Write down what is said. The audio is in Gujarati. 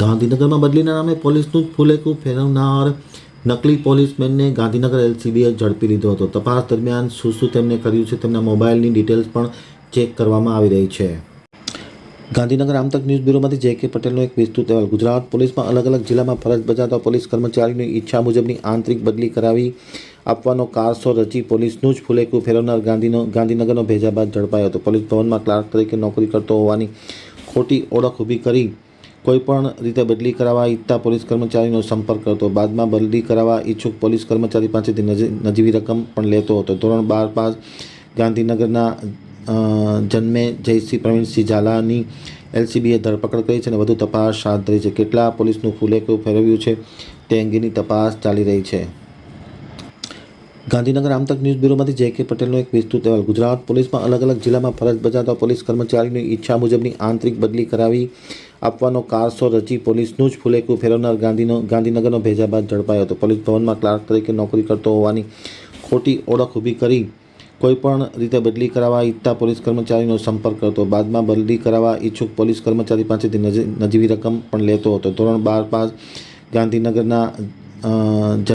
ગાંધીનગરમાં બદલીના નામે પોલીસનું ફૂલેકું ફેરવનાર નકલી પોલીસમેનને ગાંધીનગર એલસીબીએ ઝડપી લીધો હતો. તપાસ દરમિયાન શું શું તેમને કર્યું છે તેમના મોબાઈલની ડિટેલ્સ પણ ચેક કરવામાં આવી રહી છે. ગાંધીનગર આમતક ન્યૂઝ બ્યુરોમાંથી જે કે પટેલનો એક વિસ્તૃત અહેવાલ. ગુજરાત પોલીસમાં અલગ અલગ જિલ્લામાં ફરજ બજાવતા પોલીસ કર્મચારીની ઈચ્છા મુજબની આંતરિક બદલી કરાવી આપવાનો કારસો રચી પોલીસનું જ ફૂલેકું ફેરવનાર ગાંધીનો ગાંધીનગરનો ભેજા બાદ ઝડપાયો હતો. પોલીસ ભવનમાં ક્લાર્ક તરીકે નોકરી કરતો હોવાની ખોટી ઓળખ ઊભી કરી કોઈપણ રીતે બદલી કરાવવા ઈચ્છતા પોલીસ કર્મચારીનો સંપર્ક કરતો. બાદમાં બદલી કરાવવા ઈચ્છુક પોલીસ કર્મચારી પાસેથી નજી- નજીવી રકમ પણ લેતો હતો. ધોરણ બાર પાસ ગાંધીનગરના જન્મે જયસિંહ પ્રવીણસિંહ ઝાલાની એલસીબીએ ધરપકડ કરી છે અને વધુ તપાસ હાથ ધરી છે. કેટલા પોલીસનું ફૂલેકું ફેરવ્યું છે તે અંગેની તપાસ ચાલી રહી છે. ગાંધીનગર આમતક ન્યૂઝ બ્યુરોમાંથી જે કે પટેલનો એક વિસ્તૃત અહેવાલ. ગુજરાત પોલીસમાં અલગ અલગ જિલ્લામાં ફરજ બજાવતા પોલીસ કર્મચારીની ઈચ્છા મુજબની આંતરિક બદલી કરાવી આપવાનો કારસો રચી પોલીસનું જ ફુલેકું ફેરવનાર ગાંધીનો ગાંધીનગરનો ભેજા બાદ ઝડપાયો હતો. પોલીસ ભવનમાં ક્લાર્ક તરીકે નોકરી કરતો હોવાની ખોટી ઓળખ ઊભી કરી કોઈપણ રીતે બદલી કરાવવા ઈચ્છતા પોલીસ કર્મચારીનો સંપર્ક કરતો. બાદમાં બદલી કરાવવા ઈચ્છુક પોલીસ કર્મચારી પાસેથી નજી- નજીવી રકમ પણ લેતો હતો. ધોરણ બાર પાસ ગાંધીનગરના